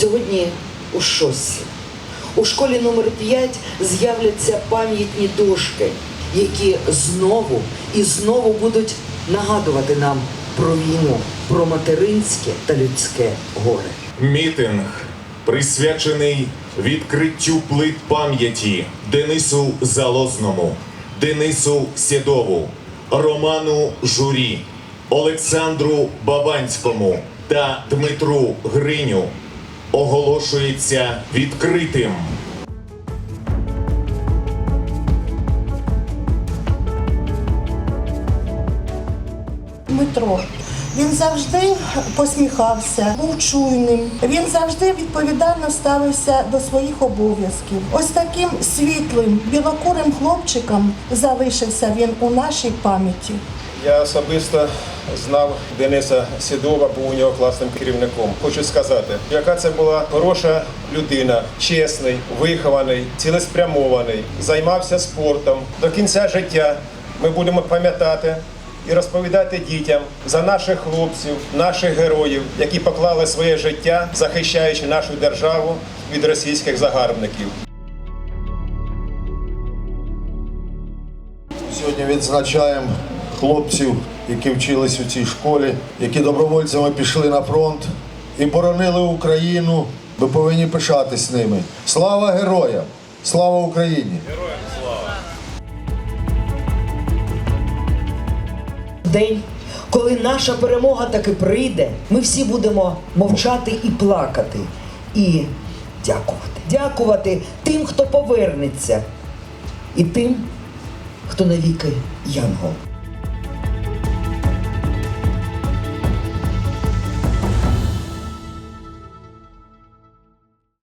Сьогодні у шосі. У школі номер 5 з'являться пам'ятні дошки, які знову і знову будуть нагадувати нам про війну, про материнське та людське горе. Мітинг присвячений відкриттю плит пам'яті Денису Залозному, Денису Сєдову, Роману Журі, Олександру Бабанському та Дмитру Гриню оголошується відкритим. Дмитро. Він завжди посміхався, був чуйним. Він завжди відповідально ставився до своїх обов'язків. Ось таким світлим, білокурим хлопчиком залишився він у нашій пам'яті. Я особисто знав Дениса Сідова, був у нього класним керівником. Хочу сказати, яка це була хороша людина, чесний, вихований, цілеспрямований, займався спортом. До кінця життя ми будемо пам'ятати і розповідати дітям за наших хлопців, наших героїв, які поклали своє життя, захищаючи нашу державу від російських загарбників. Сьогодні відзначаємо хлопців, які вчились у цій школі, які добровольцями пішли на фронт і боронили Україну. Ми повинні пишатись ними. Слава героям! Слава Україні! День, коли наша перемога таки прийде, ми всі будемо мовчати і плакати, і дякувати. Дякувати тим, хто повернеться, і тим, хто навіки янгол.